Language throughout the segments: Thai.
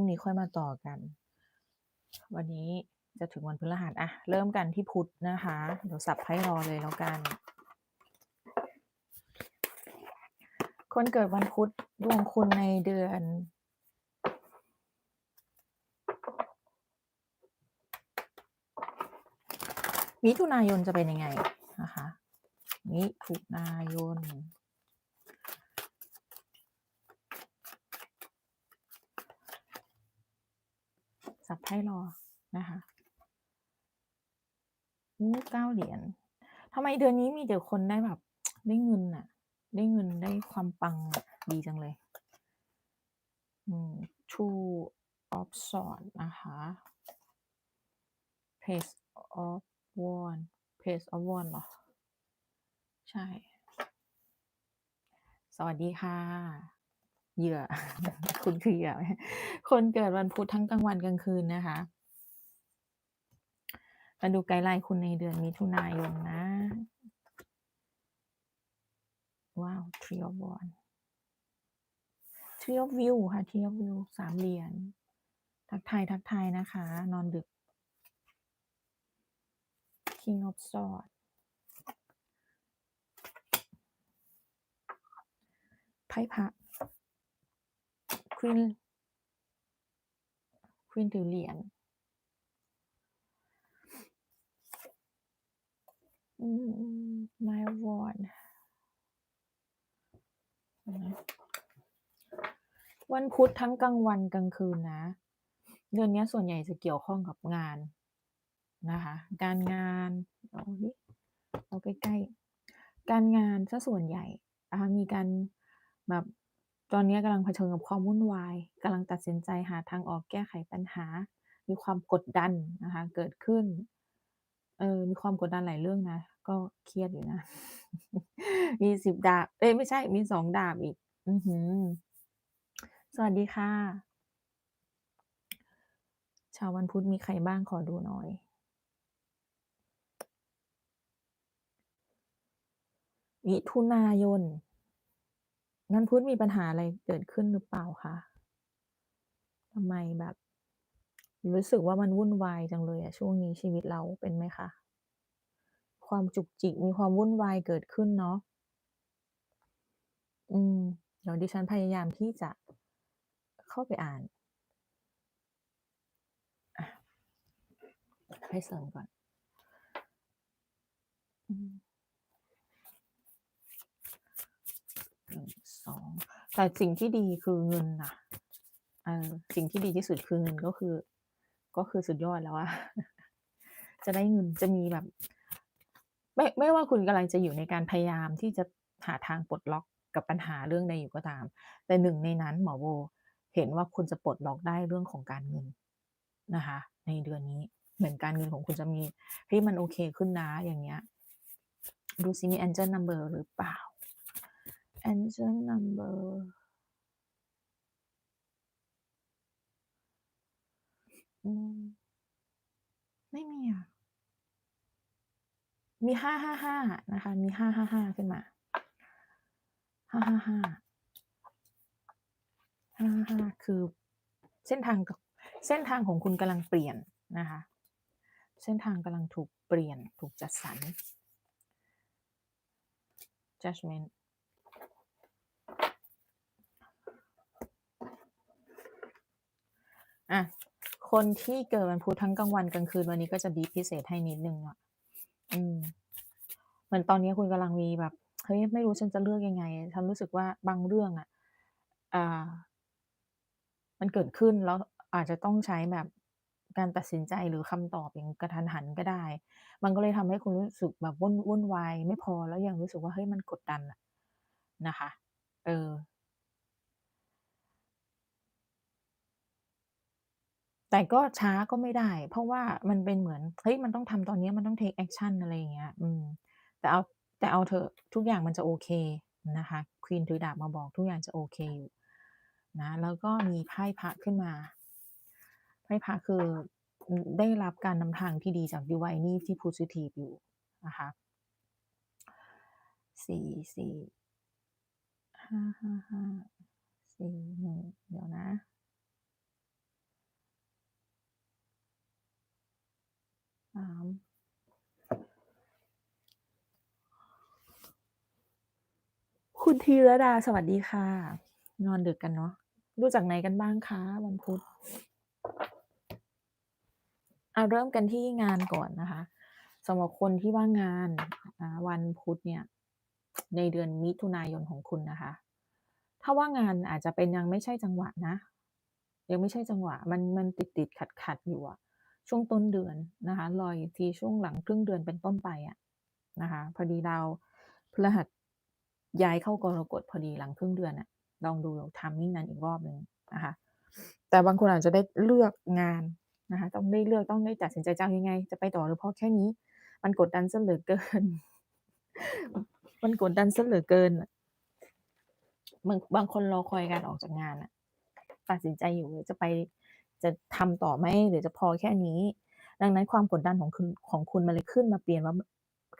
รุ่งนี้ค่อยมาต่อกัน วันนี้จะถึงวันพฤหัสอะเริ่มกันที่พุธนะคะ เดี๋ยวสับไพ่รอเลยแล้วกัน คนเกิดวันพุธดวงคุณในเดือนมิถุนายนจะเป็นยังไงนะคะมิถุนายน สับไพ่รอนะคะอืม9เหรียญทำไมเดือนนี้มีแต่คนได้แบบ ได้เงินน่ะได้เงินได้ความปังดีจังเลย อืม Two of sword นะคะ Page of Wands Page of Wands เหรอ?ใช่ สวัสดีค่ะ เหยื่อ คุณคือเหยื่อไหม?คนเกิดวันพุธทั้งกลางวันกลางคืนนะคะมาดูไกด์ไลน์คุณในเดือนมิถุนายนนะ ว้าว t r e e of w a n d t r e e of View ค่ะ t r e e of View 3เหรียญทักทายนะคะ นอนดึก King of Swords ไพ่พระ Queen Queen ถือเหรียญอืม Nine of Wands เดี๋ยวนวันพุธทั้งกลางวันกลางคืนนะ เดือนนี้ส่วนใหญ่จะเกี่ยวข้องกับงานนะคะ การงานเอาสิเอาใกล้ๆ การงานเสียส่วนใหญ่มีการแบบ ตอนนี้กำลังเผชิญกับความวุ่นวายกำลังตัดสินใจหาทางออกแก้ไขปัญหา มีความกดดันนะคะเกิดขึ้น เออมีความกดดันหลายเรื่องนะ ก็เครียดอยู่นะ มี10ดาบ เอ๊ยไม่ใช่ มี2ดาบอีก อือฮือ สวัสดีค่ะ ชาววันพุธมีใครบ้างขอดูหน่อย?มิถุนายน วันพุธมีปัญหาอะไรเกิดขึ้นหรือเปล่าคะ?ทำไมแบบ รู้สึกว่ามันวุ่นวายจังเลยอะช่วงนี้ชีวิตเราเป็นไหมคะ?ความจุกจิกมีความวุ่นวายเกิดขึ้นเนาะอืม เดี๋ยวดิฉันพยายามที่จะเข้าไปอ่านอะไพ่เสริมก่อน อืม 1 2แต่สิ่งที่ดีคือเงินนะเออสิ่งที่ดีที่สุดคือเงินก็คือ ก็คือสุดยอดแล้วอะจะได้เงินจะมีแบบ ไม่ไม่ว่าคุณกำลังจะอยู่ในการพยายามที่จะหาทางปลดล็อกกับปัญหาเรื่องใดอยู่ก็ตาม แต่หนึ่งในนั้นหมอโบเห็นว่าคุณจะปลดล็อกได้เรื่องของการเงินนะคะ ในเดือนนี้เหมือนการเงินของคุณจะมีเฮ้ยมันโอเคขึ้นนะอย่างเงี้ย ดูซิมี Angel Number หรือเปล่า? Angel Number อืมไม่มีอะ มี555นะคะ มี555ขึ้นมา555 555คือเส้นทางกเส้นทางของคุณกำลังเปลี่ยนนะคะ เส้นทางกำลังถูกเปลี่ยนถูกจัดสรร Judgment อะคนที่เกิดวันพุธทั้งกลางวันกลางคืนวันนี้ก็จะบีพิเศษให้นิดนึงอะ อืม เหมือนตอนนี้คุณกำลังมีแบบ เฮ้ย ไม่รู้ฉันจะเลือกยังไง ฉันรู้สึกว่าบางเรื่องอะอ่า มันเกิดขึ้นแล้วอาจจะต้องใช้แบบการตัดสินใจหรือคำตอบอย่างกระทันหันก็ได้ มันก็เลยทำให้คุณรู้สึกแบบวุ่นวุ่นวายไม่พอแล้วยังรู้สึกว่าเฮ้ยมันกดดันอะนะคะ เออ แต่ก็ช้าก็ไม่ได้ เพราะว่ามันเป็นเหมือน เฮ้ย มันต้องทำตอนนี้ มันต้องเทกแอกชันอะไรอย่างเงี้ย อืม แต่เอา แต่เอาเถอะ ทุกอย่างมันจะโอเคนะคะ Queen ถือดาบมาบอกทุกอย่างจะโอเคอยู่นะ แล้วก็มีไพ่พระขึ้นมา ไพ่พระคือได้รับการนำทางที่ดีจาก Divinity ที่โพซิทิฟอยู่นะคะ4 4 5 5 5 4 1เดี๋ยวนะ สาคุณธีรดาสวัสดีค่ะ นอนดึกกันเนาะรู้จากไหนกันบ้างคะวันพุธเอาเริ่มกันที่งานก่อนนะคะสำหรับคนที่ว่างงานวันพุธเนี่ย ในเดือนมิถุนายนของคุณนะคะ ถ้าว่างงานอาจจะเป็นยังไม่ใช่จังหวะนะ ยังไม่ใช่จังหวะ มันมันติดติดขัดขัดอยู่อะ ช่วงต้นเดือนนะคะรออีกทีช่วงหลังครึ่งเดือนเป็นต้นไปอะนะคะพอดีดาวพฤหัสย้ายเข้ากรกฎพอดีหลังครึ่งเดือนน่ะลองดู timing นั้นอีกรอบหนึ่งนะคะแต่บางคนอาจจะได้เลือกงานนะคะต้องได้เลือกต้องได้ตัดสินใจจะเอายังไง จะไปต่อหรือพอแค่นี้ มันกดดันเสียเหลือเกิน มันกดดันเสียเหลือเกินบางบางคนรอคอยการออกจากงานน่ะตัดสินใจอยู่จะไป จะทำต่อไหมหรือจะพอแค่นี้ ดังนั้นความกดดันของคุณของคุณมันเลยขึ้นมาเปลี่ยนว่า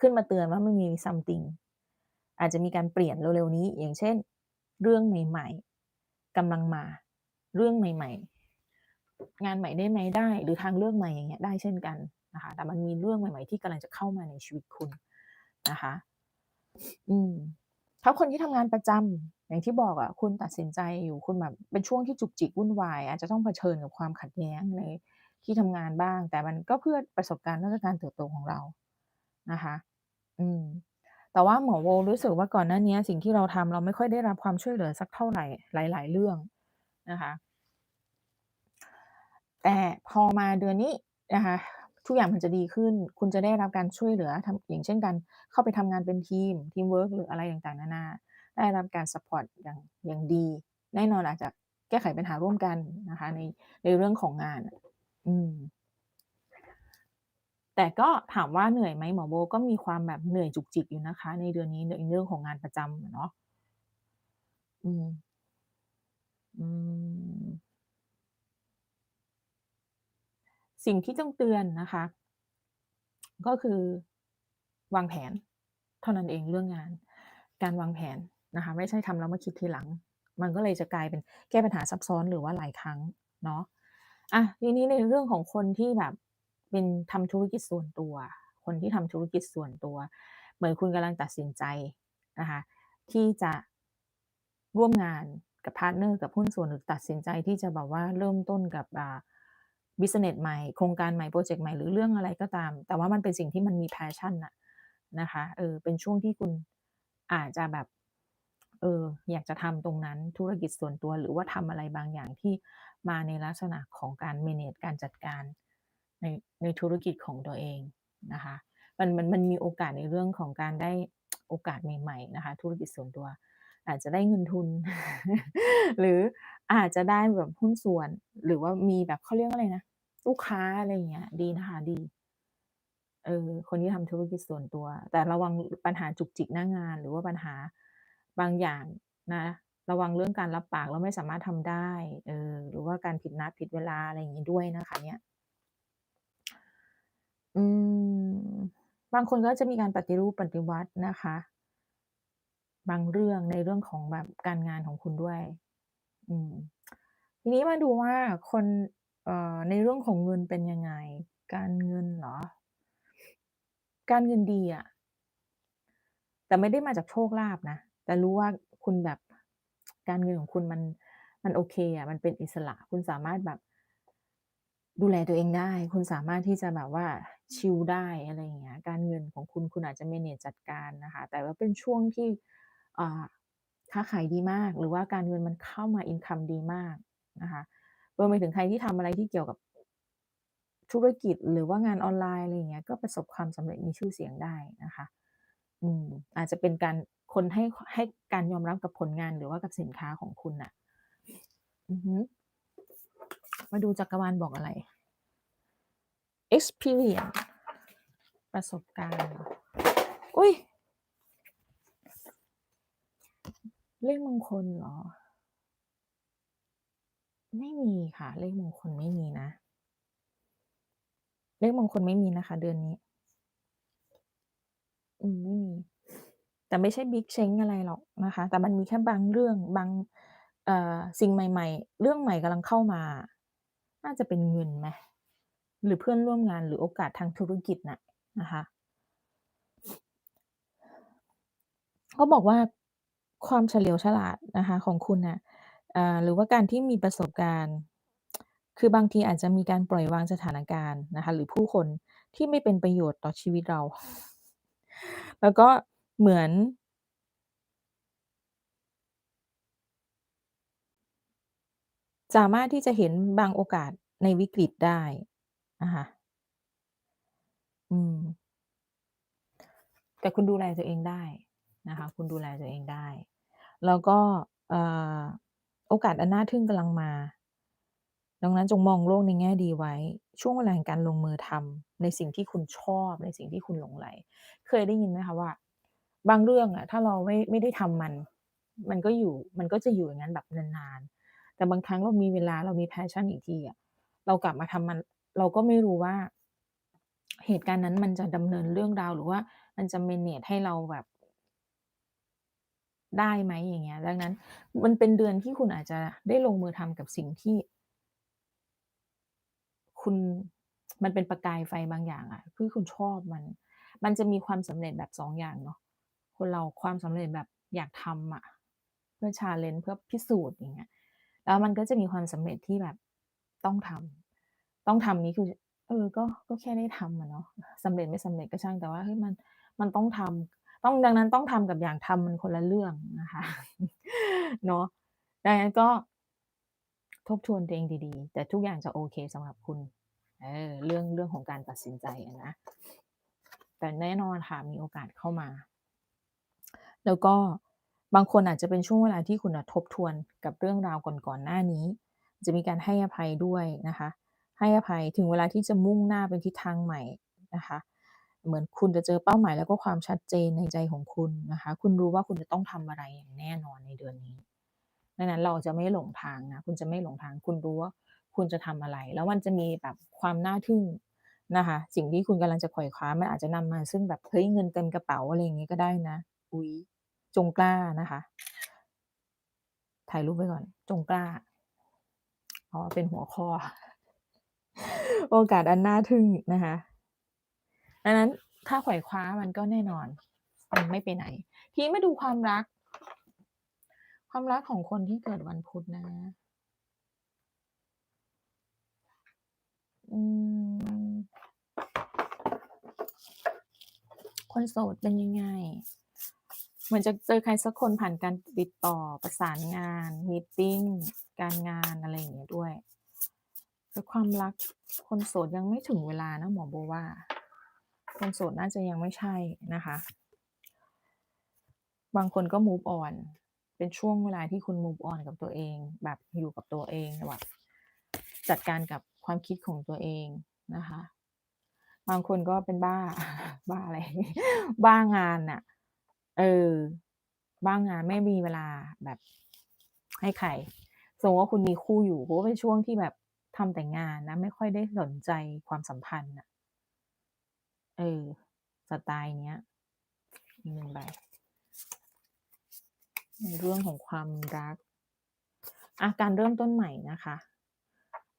ขึ้นมาเตือนว่าไมันมี something อาจจะมีการเปลี่ยนเร็วๆนี้ อย่างเช่น เรื่องใหม่ ๆกำลังมา เรื่องใหม่ ๆ งานใหม่ได้ไหมได้ หรือทางเลือกใหม่อย่างเงี้ยได้เช่นกันนะคะแต่มันมีเรื่องใหม่ ๆ ที่กำลังจะเข้ามาในชีวิตคุณนะคะ อืม ถ้าคนที่ทำงานประจำอย่างที่บอกอะคุณตัดสินใจอยู่คุณแบบเป็นช่วงที่จุกจิกวุ่นวาย อาจจะต้องเผชิญกับความขัดแย้งในที่ทำงานบ้าง แต่มันก็เพื่อประสบการณ์และการเติบโตของเรานะคะ อืม แต่ว่าหมอโวรู้สึกว่าก่อนหน้านี้ สิ่งที่เราทำเราไม่ค่อยได้รับความช่วยเหลือสักเท่าไหร่หลาย ๆ เรื่องนะคะ แต่พอมาเดือนนี้นะคะ ทุกอย่างมันจะดีขึ้น คุณจะได้รับการช่วยเหลือทำอย่างเช่นการเข้าไปทำงานเป็นทีม ทีมเวิร์กหรืออะไรต่างๆ นานา ได้รับการซัปอร์ตอย่างอย่างดี แน่นอนอาจจะแก้ไขปัญหาร่วมกันนะคะ ในในเรื่องของงาน อืม แต่ก็ถามว่าเหนื่อยไหมหมอโวก็มีความแบบเหนื่อยจุกจิกอยู่นะคะ ในเดือนนี้ในเรื่องของงานประจำอะเนาะ อืม อืม สิ่งที่ต้องเตือนนะคะ ก็คือวางแผน เท่านั้นเองเรื่องงาน การวางแผนนะคะ ไม่ใช่ทำแล้วมาคิดทีหลัง มันก็เลยจะกลายเป็นแก้ปัญหาซับซ้อนหรือว่าหลายครั้งเนาะอะทีนี้ในเรื่องของคนที่แบบเป็นทำธุรกิจส่วนตัว คนที่ทำธุรกิจส่วนตัว เหมือนคุณกำลังตัดสินใจนะคะที่จะร่วมงานกับพาร์ตเนอร์กับหุ้นส่วนหรือตัดสินใจที่จะแบบว่าเริ่มต้นกับอ่า บิซิเนสใหม่ โครงการใหม่พรเจกต์ใหม่หรือเรื่องอะไรก็ตาม แต่ว่ามันเป็นสิ่งที่มันมี passion น่ะนะคะเออเป็นช่วงที่คุณอาจจะแบบเอออยากจะทำตรงนั้นธุรกิจส่วนตัวหรือว่าทำอะไรบางอย่างที่มาในลักษณะของการ manage การจัดการในในธุรกิจของตัวเองนะคะมันมันมันมีโอกาสในเรื่องของการได้โอกาสใหม่ๆนะคะธุรกิจส่วนตัว อาจจะได้เงินทุน หรืออาจจะได้แบบหุ้นส่วน หรือว่ามีแบบเขาเรียกอะไรนะ ลูกค้าอะไรอย่างเงี้ย ดีนะคะ ดี เออ คนที่ทำธุรกิจส่วนตัว แต่ระวังปัญหาจุกจิกหน้างาน หรือว่าปัญหาบางอย่างนะ ระวังเรื่องการรับปากแล้วไม่สามารถทำได้ เออ หรือว่าการผิดนัดผิดเวลาอะไรอย่างงี้ด้วยนะคะ เนี่ย อืม บางคนก็จะมีการปฏิรูปปฏิวัตินะคะ บางเรื่องในเรื่องของแบบการงานของคุณด้วย อืม ทีนี้มาดูว่าคน เอ่อ ในเรื่องของเงินเป็นยังไง การเงินเหรอ?การเงินดีอะ แต่ไม่ได้มาจากโชคลาภนะ แต่รู้ว่าคุณแบบ การเงินของคุณมัน มันโอเคอะ มันเป็นอิสระ คุณสามารถแบบ ดูแลตัวเองได้ คุณสามารถที่จะแบบว่าชิลได้ อะไรอย่างเงี้ย การเงินของคุณ คุณอาจจะ manage จัดการนะคะ แต่ว่าเป็นช่วงที่ อ่า ค้าขายดีมาก หรือว่าการเงินมันเข้ามา อินคัม ดีมากนะคะ รวมไปถึงใครที่ทำอะไรที่เกี่ยวกับธุรกิจหรือว่างานออนไลน์อะไรเงี้ยก็ประสบความสำเร็จมีชื่อเสียงได้นะคะ อืมอาจจะเป็นการคนให้ให้การยอมรับกับผลงานหรือว่ากับสินค้าของคุณน่ะมาดูจักรวาลบอกอะไร experience ประสบการณ์เหรอ?อุ๊ย!เลขมงคลเหรอ? ไม่มีค่ะ เลขมงคลไม่มีนะ เลขมงคลไม่มีนะคะ เดือนนี้ อืม ไม่มี แต่ไม่ใช่บิ๊กเชงอะไรหรอกนะคะ แต่มันมีแค่บางเรื่องบาง เอ่อ สิ่งใหม่ ๆ เรื่องใหม่กำลังเข้ามา น่าจะเป็นเงินไหมหรือเพื่อนร่วมงานหรือโอกาสทางธุรกิจน่ะนะคะ เขาบอกว่าความเฉลียวฉลาดนะคะ ของคุณน่ะ อ่า หรือว่าการที่มีประสบการณ์ คือบางทีอาจจะมีการปล่อยวางสถานการณ์นะคะ หรือผู้คนที่ไม่เป็นประโยชน์ต่อชีวิตเรา แล้วก็เหมือน สามารถที่จะเห็นบางโอกาสในวิกฤตได้นะคะ อืม แต่คุณดูแลตัวเองได้นะคะ คุณดูแลตัวเองได้ แล้วก็ เอ่อ โอกาสอันน่าทึ่งกำลังมา ดังนั้นจงมองโลกในแง่ดีไว้ ช่วงเวลาแห่งการลงมือทำในสิ่งที่คุณชอบในสิ่งที่คุณหลงใหล เคยได้ยินไหมคะว่า บางเรื่องอะถ้าเราไม่ไม่ได้ทำมัน มันก็อยู่มันก็จะอยู่อย่างนั้นแบบนานๆ แต่บางครั้งเรามีเวลาเรามี passion อีกทีอะเรากลับมาทำมัน เราก็ไม่รู้ว่า เหตุการณ์นั้นมันจะดำเนินเรื่องราวหรือว่า มันจะ manage ให้เราแบบ ได้ไหมอย่างเงี้ย ดังนั้นมันเป็นเดือนที่คุณอาจจะได้ลงมือทำกับสิ่งที่ คุณมันเป็นประกายไฟบางอย่างอะที่คุณชอบมัน มันจะมีความสำเร็จแบบ2องอย่างเนาะคนเราความสำเร็จแบบอยากทำอะ เพื่อ challenge เพื่อพิสูจน์อย่างเงี้ย แล้วมันก็จะมีความสำเร็จที่แบบต้องทำต้องทำนี้คือ เออ ก็ก็แค่ได้ทำอะเนาะสำเร็จไม่สำเร็จก็ช่างแต่ว่าเฮ้ยมันมันต้องทำ ต้องดังนั้นต้องทำกับอย่ากทำมันคนละเรื่องนะคะเนาะดังนั้นก็ทบทวนตัวเองดีๆ แต่ทุกอย่างจะโอเคสำหรับคุณเออเรื่องเรื่องของการตัดสินใจนะแต่แน่นอนค่ะมีโอกาสเข้ามา แล้วก็บางคนอาจจะเป็นช่วงเวลาที่คุณทบทวนกับเรื่องราวก่อนๆหน้านี้ จะมีการให้อภัยด้วยนะคะ ให้อภัยถึงเวลาที่จะมุ่งหน้าไปทิศทางใหม่นะคะ เหมือนคุณจะเจอเป้าหมายแล้วก็ความชัดเจนในใจของคุณนะคะ คุณรู้ว่าคุณจะต้องทำอะไรอย่างแน่นอนในเดือนนี้ดังนั้นเราจะไม่หลงทางนะ คุณจะไม่หลงทาง คุณรู้ว่าคุณจะทำอะไร แล้วมันจะมีแบบความน่าทึ่งนะคะ สิ่งที่คุณกำลังจะขว่คว้ามันอาจจะนำมาซึ่งแบบเฮ้ยเงินเต็มกระเป๋าอะไรอย่างงี้ก็ได้นะ อุ๊ย จงกล้านะคะ ถ่ายรูปไว้ก่อน จงกล้า อ๋อ เป็นหัวข้อ โอกาสอันน่าทึ่งนะคะ ดังนั้นถ้าขว่คว้ามันก็แน่นอน มันไม่ไปไหน ทีมาดูความรัก ความรักของคนที่เกิดวันพุธนะอืคนโสดเป็นยังไง เหมือนจะเจอใครสักคนผ่านการติดต่อประสานงานมีตติงการงานอะไรอย่างเงี้ยด้วยแต่ความรักคนโสดยังไม่ถึงเวลานะหมอโบว่า คนโสดน่าจะยังไม่ใช่นะคะ บางคนก็ move on เป็นช่วงเวลาที่คุณ move on กับตัวเอง แบบอยู่กับตัวเองแบบจัดการกับความคิดของตัวเองนะคะ บางคนก็เป็นบ้า บ้าอะไร บ้างานน่ะ เออ บ้างานไม่มีเวลาแบบให้ใครสมมติว่าคุณมีคู่อยู่ก็เป็นช่วงที่แบบทำแต่งานนะ ไม่ค่อยได้สนใจความสัมพันธ์น่ะ เออ สไตล์เนี้ยอีก1ใบในเรื่องของความรักอะการเริ่มต้นใหม่นะคะ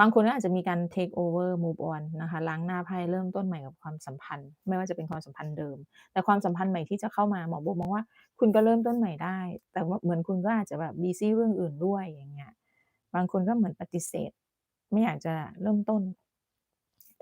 บางคนก็อาจจะมีการ take over move on นะคะล้างหน้าไพ่เริ่มต้นใหม่กับความสัมพันธ์ ไม่ว่าจะเป็นความสัมพันธ์เดิม แต่ความสัมพันธ์ใหม่ที่จะเข้ามาหมอโบมองว่า คุณก็เริ่มต้นใหม่ได้ แต่ว่าเหมือนคุณก็อาจจะแบบบิซีเรื่องอื่นด้วยอย่างเงี้ยบางคนก็เหมือนปฏิเสธ ไม่อยากจะเริ่มต้น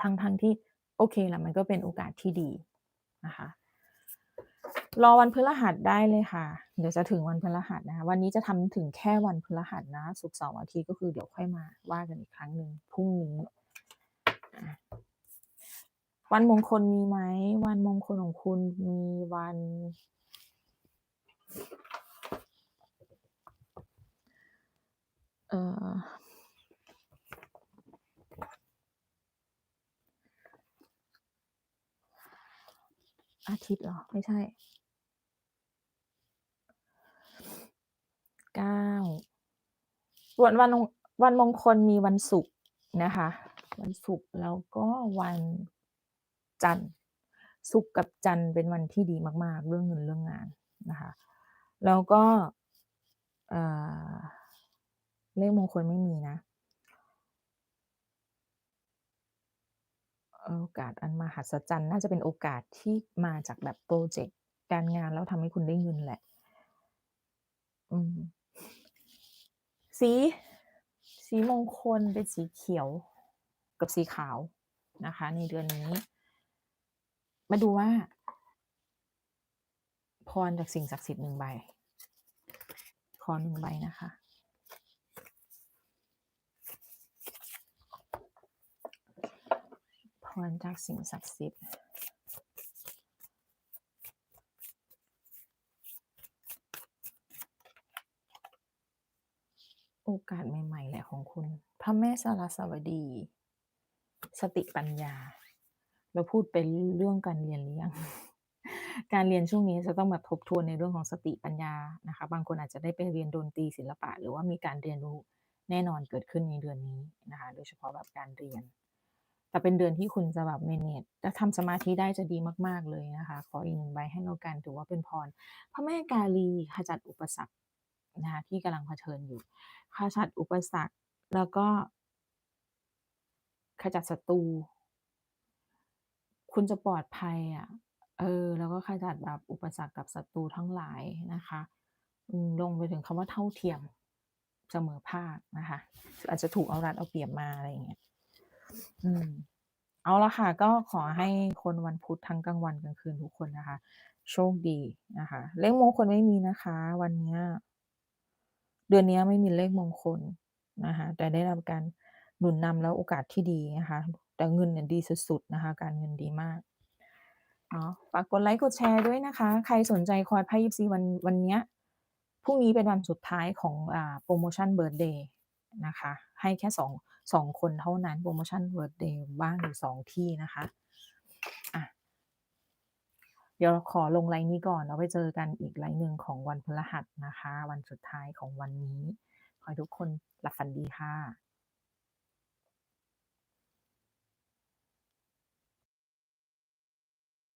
ทั้งๆที่ โอเคแหละมันก็เป็นโอกาสที่ดีนะคะรอวันพฤหัสได้เลยค่ะ เดี๋ยวจะถึงวันพฤหัสนะคะ วันนี้จะทำถึงแค่วันพฤหัสนะศุกเสาร์อาทิตย์ก็คือเดี๋ยวค่อยมาว่ากันอีกครั้งหนึ่งพรุ่งนี้ วันมงคลมีไหม วันมงคลของคุณมีวัน เอ่อ อาทิตย์เหรอ?ไม่ใช่9วันวันวันมงคลมีวันศุกร์นะคะ วันศุกร์แล้วก็วันจันทร์ศุกร์กับจันทร์เป็นวันที่ดีมาก ๆ เรื่องเงินเรื่องงานนะคะ แล้วก็เลขมงคลไม่มีนะ โอกาสอันมหัศจรรย์น่าจะเป็นโอกาสที่มาจากแบบพรเจกต์การงานแล้วทำให้คุณได้เงินแหละ อืม สี สีมงคลเป็นสีเขียวกับสีขาวนะคะ ในเดือนนี้ มาดูว่า พรจากสิ่งศักดิ์สิทธิ์หนึ่งใบขอหนึ่งใบนะคะ พ รจากสิ่งศักดิ์สิทธิ์โอกาสใหม่ ๆ แหละของคุณ พระแม่สารสวดี สติปัญญา เราพูดเป็นเรื่องการเรียนหรือยัง การเรียนช่วงนี้จะต้องแบบทบทวนในเรื่องของสติปัญญานะคะ บางคนอาจจะได้ไปเรียนดนตรีศิลปะ หรือว่ามีการเรียนรู้แน่นอนเกิดขึ้นในเดือนนี้นะคะ โดยเฉพาะแบบการเรียน แต่เป็นเดือนที่คุณจะแบบ manage จะทำสมาธิได้จะดีมาก ๆ เลยนะคะ ขออีกหนึ่งใบให้แล้วกันถือว่าเป็นพร พระแม่กาลีขจัดอุปสรรคนะคะที่กำลังเผชิญอยู่ขจัดอุปสรรคแล้วก็ ขจัดศัตรูคุณจะปลอดภัยอะ เออ แล้วก็ขจัดแบบอุปสรรคกับศัตรูทั้งหลายนะคะลงไปถึงคำว่าเท่าเทียมเสมอภาคนะคะอาจจะถูกเอารัดเอาเปรียบมาอะไรอย่างเงี้ย อืมเอาละค่ะ ก็ขอให้คนวันพุธทั้งกลางวันกลางคืนทุกคนนะคะ โชคดีนะคะ เลขมงคลไม่มีนะคะ วันเนี้ยเดือนนี้ไม่มีเลขมงคลนะคะแต่ได้รับการหนุนนำแล้วโอกาสที่ดีนะคะ แต่เงินเนี่ยดีสุดๆนะคะ การเงินดีมากเนาะฝากกดไลค์กดแชร์ด้วยนะคะ ใครสนใจคอร์สไพ่ยิปซีวันวันเนี้ยพรุ่งนี้เป็นวันสุดท้ายของอ่าโพรโมชั่นเบิร์เดย์นะคะ ให้แค่2 2 คนเท่านั้น โปรโมชั่นเวิร์ดเดย์บ้างอยู่2ที่นะคะอะเดี๋ยวขอลงไลน์นี้ก่อนเราไปเจอกันอีกไลน์หนึ่งของวันพฤหัสนะคะ วันสุดท้ายของวันนี้ ขอให้ทุกคนหลับฝันดีค่ะ